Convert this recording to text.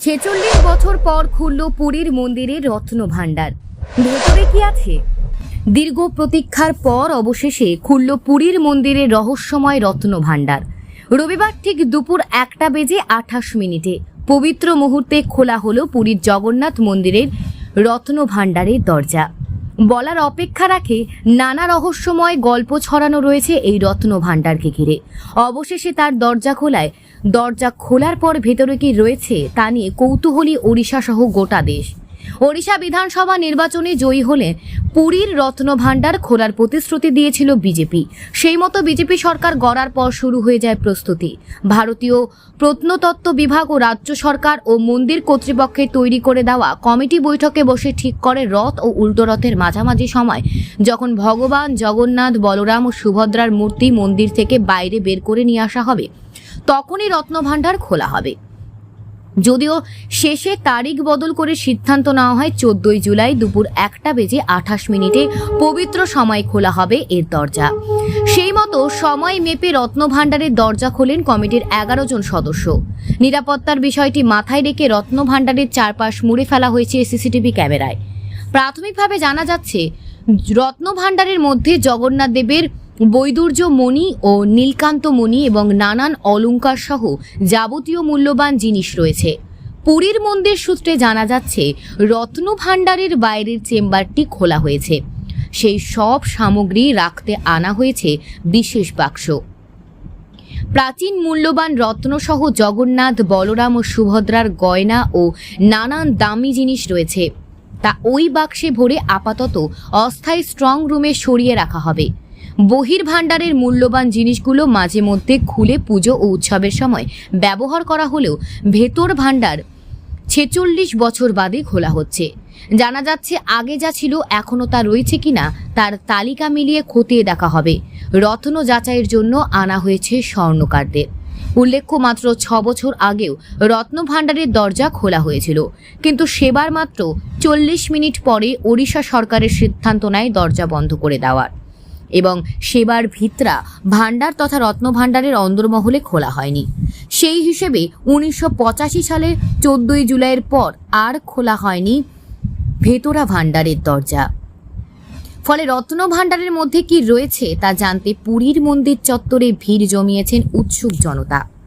ছেচল্লিশ বছর পর খুলল পুরীর মন্দিরের রত্ন ভাণ্ডার ভেতরে কি আছে? দীর্ঘ প্রতীক্ষার পর অবশেষে খুলল পুরীর মন্দিরের রহস্যময় রত্ন ভাণ্ডার রবিবার ঠিক দুপুর একটা বেজে আঠাশ মিনিটে পবিত্র মুহূর্তে খোলা হলো পুরীর জগন্নাথ মন্দিরের রত্ন ভাণ্ডারের দরজা। বলার অপেক্ষা রাখে, নানা রহস্যময় গল্প ছড়ানো রয়েছে এই রত্ন ভাণ্ডারকে ঘিরে। অবশেষে তার দরজা খোলায় দরজা খোলার পর ভেতরে কি রয়েছে তা নিয়ে কৌতূহলী ওড়িশা সহ গোটা দেশ। ওড়িশা বিধানসভা নির্বাচনে জয়ী হলে পুরীর রত্ন ভাণ্ডার খোলার প্রতিশ্রুতি দিয়েছিল বিজেপি। সেই মতো বিজেপি সরকার গড়ার পর শুরু হয়ে যায় প্রস্তুতি। ভারতীয় প্রত্নতত্ত্ব বিভাগ ও রাজ্য সরকার ও মন্দির কর্তৃপক্ষের তৈরি করে দেওয়া কমিটি বৈঠকে বসে ঠিক করে রথ ও উল্টো রথের মাঝামাঝি সময়, যখন ভগবান জগন্নাথ, বলরাম ও সুভদ্রার মূর্তি মন্দির থেকে বাইরে বের করে নিয়ে আসা হবে। তখনই রত্নভাণ্ডার খোলা হবে। যদিও শেষে তারিখ বদল করে সিদ্ধান্ত নেওয়া হয় চোদ্দই জুলাই দুপুর একটা বেজে আঠাশ মিনিটে পবিত্র সময় খোলা হবে এর দরজা। সেই মতো সময় মেপে রত্নভাণ্ডারের দরজা খোলেন কমিটির এগারো জন সদস্য। নিরাপত্তার বিষয়টি মাথায় রেখে রত্নভাণ্ডারের চারপাশ মুড়ে ফেলা হয়েছে সিসিটিভি ক্যামেরায়। প্রাথমিকভাবে জানা যাচ্ছে, রত্নভাণ্ডারের মধ্যে জগন্নাথ দেবের বৈদুর্য মণি ও নীলকান্ত মণি এবং নানান অলংকার সহ যাবতীয় মূল্যবান জিনিস রয়েছে। পুরীর মন্দির সূত্রে জানা যাচ্ছে, রত্ন ভাণ্ডারের বাইরের চেম্বারটি খোলা হয়েছে। সেই সব সামগ্রী রাখতে আনা হয়েছে বিশেষ বাক্স। প্রাচীন মূল্যবান রত্নসহ জগন্নাথ, বলরাম ও সুভদ্রার গয়না ও নানান দামি জিনিস রয়েছে। তা ওই বাক্সে ভরে আপাতত অস্থায়ী স্ট্রং রুমে সরিয়ে রাখা হবে। বহির ভাণ্ডারের মূল্যবান জিনিসগুলো মাঝে মধ্যে খুলে পুজো ও উৎসবের সময় ব্যবহার করা হলেও ভেতর ভাণ্ডার ছেচল্লিশ বছর বাদে খোলা হচ্ছে। জানা যাচ্ছে আগে যা ছিল এখনও তা রয়েছে কিনা তার তালিকা মিলিয়ে খতিয়ে দেখা হবে। রত্ন যাচাইয়ের জন্য আনা হয়েছে স্বর্ণকারদের। উল্লেখ্য মাত্র ছ বছর আগেও রত্ন ভাণ্ডারের দরজা খোলা হয়েছিল। কিন্তু সেবার মাত্র চল্লিশ মিনিট পরে ওড়িশা সরকারের সিদ্ধান্ত নেয় দরজা বন্ধ করে দেওয়ার। এবং সেবার ভিতরা ভাণ্ডার তথা রত্নভাণ্ডারের অন্দরমহলে খোলা হয়নি। সেই হিসেবে উনিশশো পঁচাশি সালের চোদ্দই জুলাইয়ের পর আর খোলা হয়নি ভেতরা ভাণ্ডারের দরজা। ফলে রত্ন ভাণ্ডারের মধ্যে কি রয়েছে তা জানতে পুরীর মন্দির চত্বরে ভিড় জমিয়েছেন উৎসুক জনতা।